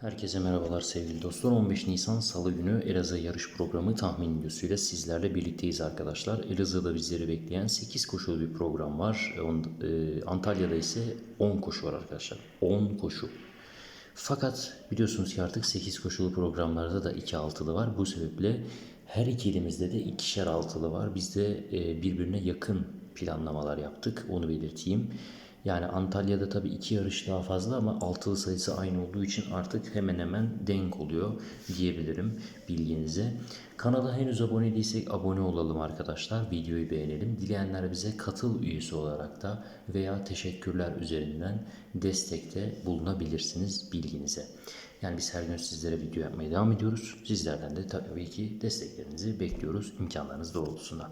Herkese merhabalar sevgili dostlar. 15 Nisan Salı günü Elazığ yarış programı tahmin videosuyla sizlerle birlikteyiz arkadaşlar. Elazığ'da bizleri bekleyen 8 koşulu bir program var. E, e, Antalya'da ise 10 koşu var arkadaşlar. 10 koşu. Fakat biliyorsunuz ki artık 8 koşulu programlarda da 2 altılı var. Bu sebeple her iki de ikişer altılı var. Biz de e, birbirine yakın planlamalar yaptık. Onu belirteyim. Yani Antalya'da tabii iki yarış daha fazla ama altılı sayısı aynı olduğu için artık hemen hemen denk oluyor diyebilirim bilginize. Kanala henüz abone değilsek abone olalım arkadaşlar. Videoyu beğenelim. Dileyenler bize katıl üyesi olarak da veya teşekkürler üzerinden destekte bulunabilirsiniz bilginize. Yani biz her gün sizlere video yapmaya devam ediyoruz. Sizlerden de tabii ki desteklerinizi bekliyoruz imkanlarınız doğrultusunda.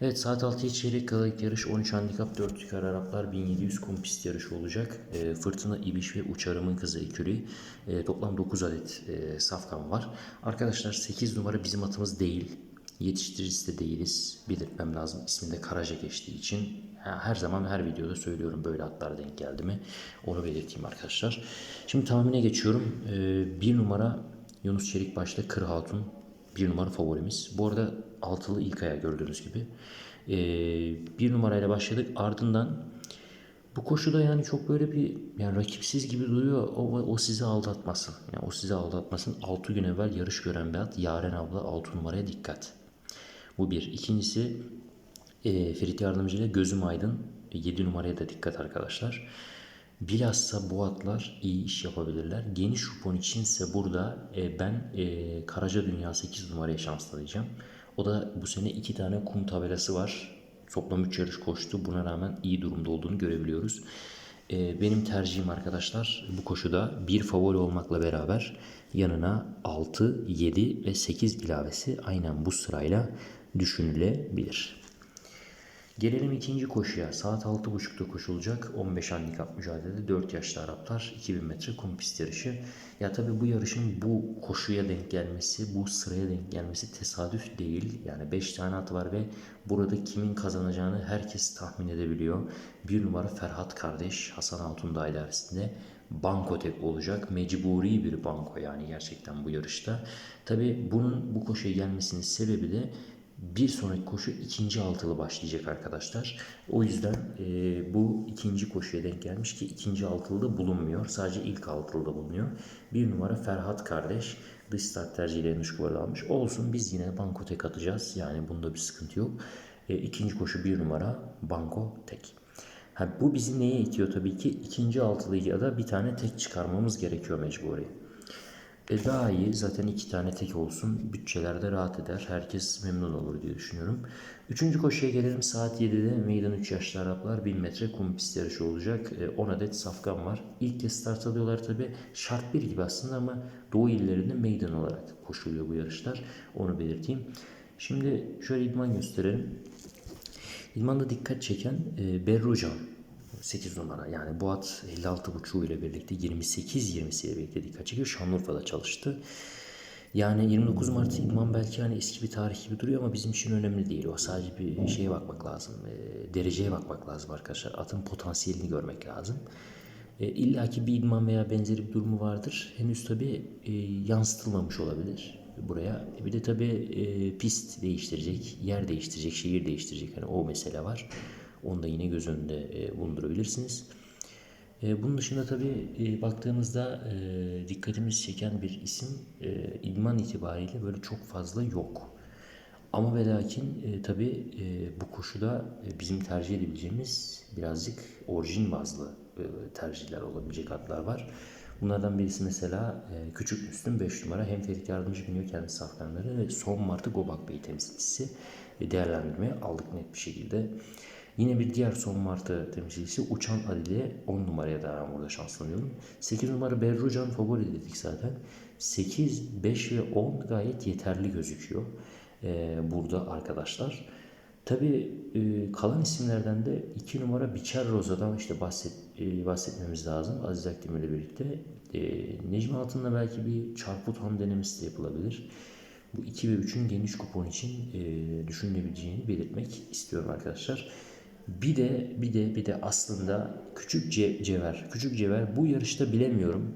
Evet saat 6'ya çeyrek kala yarış 13 handikap 4 yukarı Araplar 1700 kum pist yarışı olacak. E, Fırtına İbiş ve Uçarım'ın kızı Eküri. E, toplam 9 adet e, safkan var. Arkadaşlar 8 numara bizim atımız değil. Yetiştiricisi de değiliz. Belirtmem lazım. İsminde Karaca geçtiği için her zaman her videoda söylüyorum böyle atlar denk geldi mi. Onu belirteyim arkadaşlar. Şimdi tahmine geçiyorum. E, bir numara Yunus Çelik başta Kır Hatun bir numara favorimiz. Bu arada altılı ilk aya gördüğünüz gibi. Ee, bir numarayla başladık. Ardından bu koşuda yani çok böyle bir yani rakipsiz gibi duruyor. O, o sizi aldatmasın. Yani o sizi aldatmasın. 6 gün evvel yarış gören bir at. Yaren abla 6 numaraya dikkat. Bu bir. İkincisi e, Ferit Yardımcı ile Gözüm Aydın 7 numaraya da dikkat arkadaşlar. Bilhassa bu atlar iyi iş yapabilirler. Geniş kupon içinse burada e, ben e, Karaca Dünya 8 numaraya şanslayacağım. O da bu sene iki tane kum tabelası var. Toplam 3 yarış koştu. Buna rağmen iyi durumda olduğunu görebiliyoruz. E, benim tercihim arkadaşlar bu koşuda bir favori olmakla beraber yanına 6, 7 ve 8 ilavesi aynen bu sırayla düşünülebilir. Gelelim ikinci koşuya. Saat 6.30'da koşulacak. 15 handikap mücadelede 4 yaşlı Araplar 2000 metre kum pist yarışı. Ya tabi bu yarışın bu koşuya denk gelmesi, bu sıraya denk gelmesi tesadüf değil. Yani 5 tane at var ve burada kimin kazanacağını herkes tahmin edebiliyor. Bir numara Ferhat kardeş Hasan Altundağ ilerisinde banko tek olacak. Mecburi bir banko yani gerçekten bu yarışta. Tabi bunun bu koşuya gelmesinin sebebi de bir sonraki koşu ikinci altılı başlayacak arkadaşlar. O yüzden e, bu ikinci koşuya denk gelmiş ki ikinci altılıda bulunmuyor. Sadece ilk altılıda bulunuyor. Bir numara Ferhat kardeş dış start tercihiyle Nuşkuvar'da almış. Olsun biz yine banko tek atacağız. Yani bunda bir sıkıntı yok. E, ikinci koşu bir numara banko tek. Ha, bu bizi neye itiyor tabii ki? ikinci altılıyı ya da bir tane tek çıkarmamız gerekiyor mecburi. E daha iyi. Zaten iki tane tek olsun. Bütçelerde rahat eder. Herkes memnun olur diye düşünüyorum. Üçüncü koşuya gelelim. Saat 7'de meydan 3 yaşlı Araplar 1000 metre kum pist yarışı olacak. E, 10 adet safkan var. İlk kez start alıyorlar tabi. Şart bir gibi aslında ama Doğu illerinde meydan olarak koşuluyor bu yarışlar. Onu belirteyim. Şimdi şöyle idman gösterelim. İdmanda dikkat çeken e, Berrucan 8 numara yani bu at 56.5 ile birlikte 28-20 ile birlikte dikkat çekiyor. Şanlıurfa'da çalıştı. Yani 29 Mart idman belki hani eski bir tarih gibi duruyor ama bizim için önemli değil. O sadece bir şeye bakmak lazım. E, dereceye bakmak lazım arkadaşlar. Atın potansiyelini görmek lazım. E, İlla ki bir idman veya benzeri bir durumu vardır. Henüz tabi e, yansıtılmamış olabilir buraya. Bir de tabi e, pist değiştirecek, yer değiştirecek, şehir değiştirecek. Hani o mesele var. Onu da yine göz önünde e, bulundurabilirsiniz. E, bunun dışında tabi e, baktığımızda dikkatimizi çeken bir isim idman itibariyle böyle çok fazla yok. Ama ve lakin e, tabi e, bu koşuda e, bizim tercih edebileceğimiz birazcık orijin bazlı e, tercihler olabilecek atlar var. Bunlardan birisi mesela e, Küçük Müslüm 5 numara hem Ferit Yardımcı biniyor kendi safkanları ve son Martı Gobak Bey temsilcisi e, değerlendirmeye aldık net bir şekilde. Yine bir diğer son Martı temsilcisi Uçan Ali'de 10 numaraya da ben burada şanslanıyorum. 8 numara Berrucan favori dedik zaten. 8, 5 ve 10 gayet yeterli gözüküyor e, burada arkadaşlar. Tabi e, kalan isimlerden de 2 numara Biçer Roza'dan işte bahset, e, bahsetmemiz lazım. Aziz Akdemir ile birlikte. E, Necmi Altın'la belki bir çarpı tam denemesi de yapılabilir. Bu 2 ve 3'ün geniş kupon için e, düşünülebileceğini belirtmek istiyorum arkadaşlar. Bir de bir de bir de aslında küçük ce, Cever, küçük Cever bu yarışta bilemiyorum.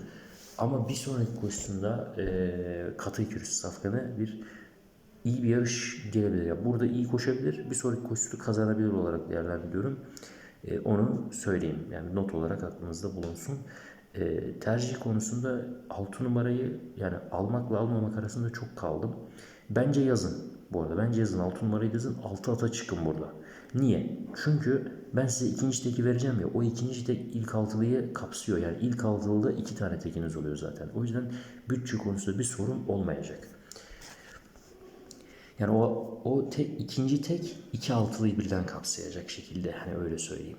Ama bir sonraki koşusunda e, katı ikilisi safkanı bir iyi bir yarış gelebilir. Yani burada iyi koşabilir. Bir sonraki koşusunu kazanabilir olarak değerlendiriyorum. E, onu söyleyeyim. Yani not olarak aklınızda bulunsun. E, tercih konusunda 6 numarayı yani almakla almamak arasında çok kaldım. Bence yazın. Bu arada bence yazın 6 numarayı yazın 6 ata çıkın burada. Niye? Çünkü ben size ikinci teki vereceğim ya o ikinci tek ilk altılıyı kapsıyor. Yani ilk altılıda iki tane tekiniz oluyor zaten. O yüzden bütçe konusunda bir sorun olmayacak. Yani o, o tek, ikinci tek iki altılıyı birden kapsayacak şekilde hani öyle söyleyeyim.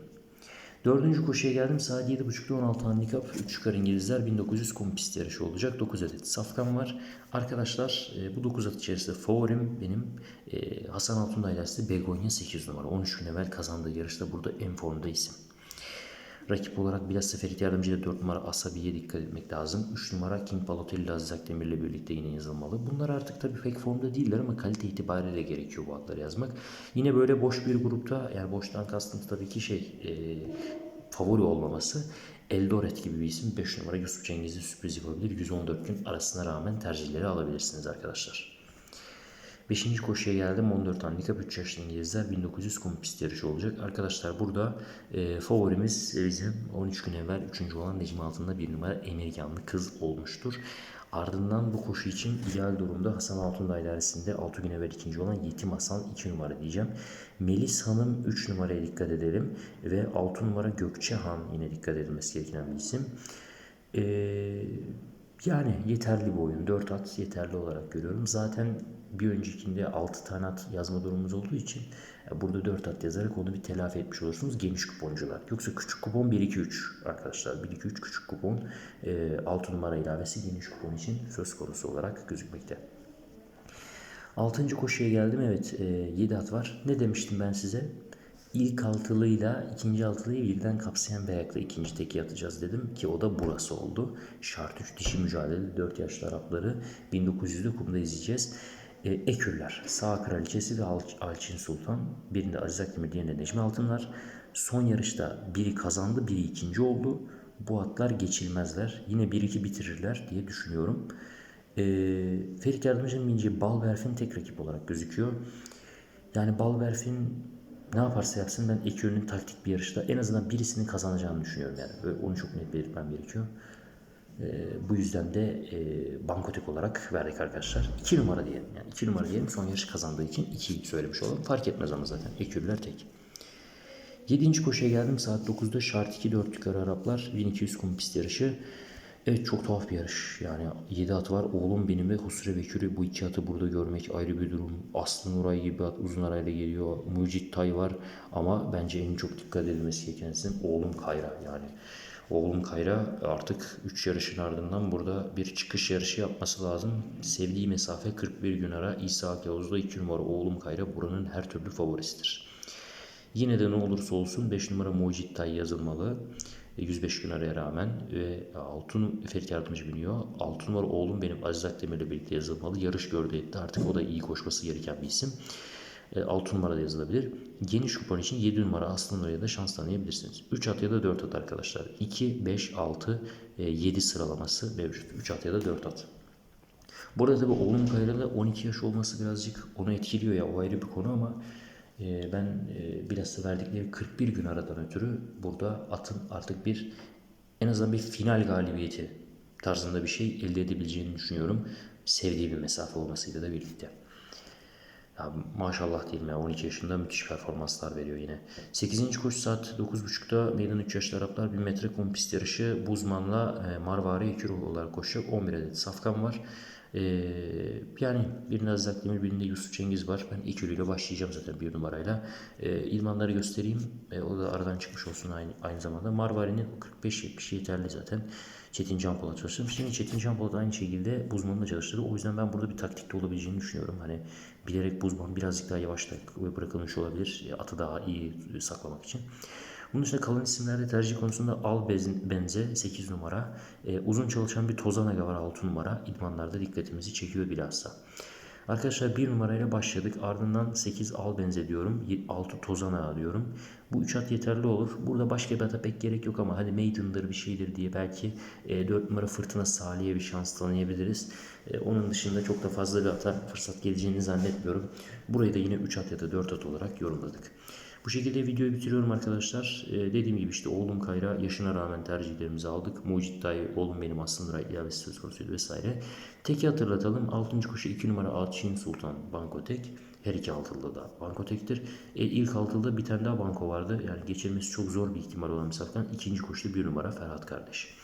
Dördüncü koşuya geldim. Saat 7.30'da 16 handikap. 3 çıkar İngilizler 1900 kum pist yarışı olacak. 9 adet safkan var. Arkadaşlar e, bu 9 at içerisinde favorim benim e, Hasan Altundağ ile Begonya 8 numara. 13 gün evvel kazandığı yarışta burada en formda isim. Rakip olarak bilhassa Ferit Yardımcı ile 4 numara Asabi'ye dikkat etmek lazım. 3 numara King Balotelli Aziz Akdemir ile birlikte yine yazılmalı. Bunlar artık tabii pek formda değiller ama kalite itibariyle gerekiyor bu adları yazmak. Yine böyle boş bir grupta yani boştan kastım tabii ki şey e, favori olmaması. Eldoret gibi bir isim 5 numara Yusuf Cengiz'in sürpriz yapabilir. 114 gün arasına rağmen tercihleri alabilirsiniz arkadaşlar. Beşinci koşuya geldim. 14 handikap 3 yaşlı İngilizler 1900 kum pist yarışı olacak. Arkadaşlar burada e, favorimiz bizim 13 gün evvel 3. olan Necmi Altın'da bir numara Emirganlı kız olmuştur. Ardından bu koşu için ideal durumda Hasan Altundağ ilerisinde 6 gün evvel ikinci olan Yetim Hasan 2 numara diyeceğim. Melis Hanım 3 numaraya dikkat edelim. Ve 6 numara Gökçe Han yine dikkat edilmesi gereken bir isim. Eee yani yeterli bir oyun. 4 at yeterli olarak görüyorum. Zaten bir öncekinde 6 tane at yazma durumumuz olduğu için e, burada 4 at yazarak onu bir telafi etmiş olursunuz geniş kuponcular. Yoksa küçük kupon 1-2-3 arkadaşlar. 1-2-3 küçük kupon 6 numara ilavesi geniş kupon için söz konusu olarak gözükmekte. 6. koşuya geldim. Evet 7 at var. Ne demiştim ben size? İlk altılıyla ikinci altılıyı birden kapsayan bir ayakla ikinci teki atacağız dedim ki o da burası oldu. Şart 3 dişi mücadele 4 yaşlı Arapları 1900'lü kumda izleyeceğiz. E, Ekürler, Sağ Kraliçesi ve Al Alçin Sultan. Birinde Aziz Akdemir, diğerinde Necmi Altınlar. Son yarışta biri kazandı, biri ikinci oldu. Bu atlar geçilmezler. Yine 1-2 bitirirler diye düşünüyorum. E, Ferit Yardımcı'nın bineceği Balberf'in tek rakip olarak gözüküyor. Yani Balberf'in ne yaparsa yapsın ben Ekür'ün taktik bir yarışta en azından birisinin kazanacağını düşünüyorum yani. Onu çok net belirtmem gerekiyor. E, bu yüzden de e, bankotek olarak verdik arkadaşlar. 2 numara diyelim. Yani 2 numara diyelim son yarış kazandığı için 2 söylemiş olalım. Fark etmez ama zaten. Ekürler tek. 7. koşuya geldim. Saat 9'da şart 2 4 yukarı Araplar. 1200 kum pist yarışı. Evet çok tuhaf bir yarış. Yani 7 at var. Oğlum benim ve Husre Bekir'i bu iki atı burada görmek ayrı bir durum. Aslı Nuray gibi at uzun arayla geliyor. Mucit Tay var. Ama bence en çok dikkat edilmesi gereken isim oğlum Kayra. Yani oğlum Kayra artık 3 yarışın ardından burada bir çıkış yarışı yapması lazım. Sevdiği mesafe 41 gün ara. İsa Yavuz'da 2 numara oğlum Kayra buranın her türlü favorisidir. Yine de ne olursa olsun 5 numara Mucit Tay yazılmalı. 105 gün araya rağmen ve Altun Ferit Yardımcı biniyor. 6 numara oğlum benim Aziz Akdemir'le birlikte yazılmalı. Yarış gördü etti. Artık o da iyi koşması gereken bir isim. 6 numara da yazılabilir. Geniş kupon için 7 numara Aslı Nura'ya da şans tanıyabilirsiniz. 3 at ya da 4 at arkadaşlar. 2, 5, 6, 7 sıralaması mevcut. 3 at ya da 4 at. Burada tabi oğlum Kayra'da 12 yaş olması birazcık onu etkiliyor ya o ayrı bir konu ama ben bilhassa verdikleri 41 gün aradan ötürü burada atın artık bir en azından bir final galibiyeti tarzında bir şey elde edebileceğini düşünüyorum. Sevdiği bir mesafe olmasıyla da birlikte. Ya maşallah diyeyim ya 12 yaşında müthiş performanslar veriyor yine. 8. koşu saat 9.30'da meydan 3 yaşlı Araplar 1000 metre kum pist yarışı Buzman'la e, Marvari Ekürü olarak koşacak. 11 adet safkan var. Ee, yani birinde Aziz Akdemir birinde Yusuf Cengiz var. Ben ilk ile başlayacağım zaten bir numarayla. Ee, İlmanları göstereyim. Ee, o da aradan çıkmış olsun aynı, aynı zamanda. Marvari'nin 45-70 yeterli zaten. Çetin Can Polat. Şimdi Çetin Can Polat aynı şekilde Buzman'ı da çalıştırdı. O yüzden ben burada bir taktikte olabileceğini düşünüyorum. Hani bilerek Buzman birazcık daha yavaş bırakılmış olabilir. Atı daha iyi saklamak için. Bunun dışında kalan isimlerde tercih konusunda Al Benze 8 numara. E, uzun çalışan bir Tozanaga var 6 numara. İdmanlarda dikkatimizi çekiyor bilhassa. Arkadaşlar bir numarayla başladık. Ardından 8 al benze diyorum. 6 tozan ağa diyorum. Bu 3 at yeterli olur. Burada başka bir ata pek gerek yok ama hadi maiden'dır bir şeydir diye belki e, 4 numara fırtına Salih'e bir şans tanıyabiliriz. E, onun dışında çok da fazla bir ata fırsat geleceğini zannetmiyorum. Burayı da yine 3 at ya da 4 at olarak yorumladık. Bu şekilde videoyu bitiriyorum arkadaşlar. Ee, dediğim gibi işte oğlum Kayra yaşına rağmen tercihlerimizi aldık. Mucit dayı oğlum benim aslında ilavesi söz konusuydu vesaire. Teki hatırlatalım. 6. koşu 2 numara Atçin Sultan Banko Tek. Her iki altılı da Banko Tek'tir. E, ilk altılıda bir tane daha banko vardı. Yani geçirmesi çok zor bir ihtimal olan bir safkan. İkinci koşuda 1 numara Ferhat kardeş.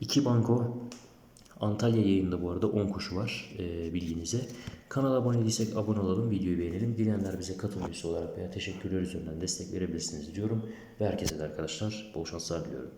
İki banko Antalya yayında bu arada 10 koşu var e, bilginize. Kanala abone değilsek abone olalım, videoyu beğenelim. Dileyenler bize katıl olarak veya teşekkürler üzerinden destek verebilirsiniz diyorum. Ve herkese de arkadaşlar bol şanslar diliyorum.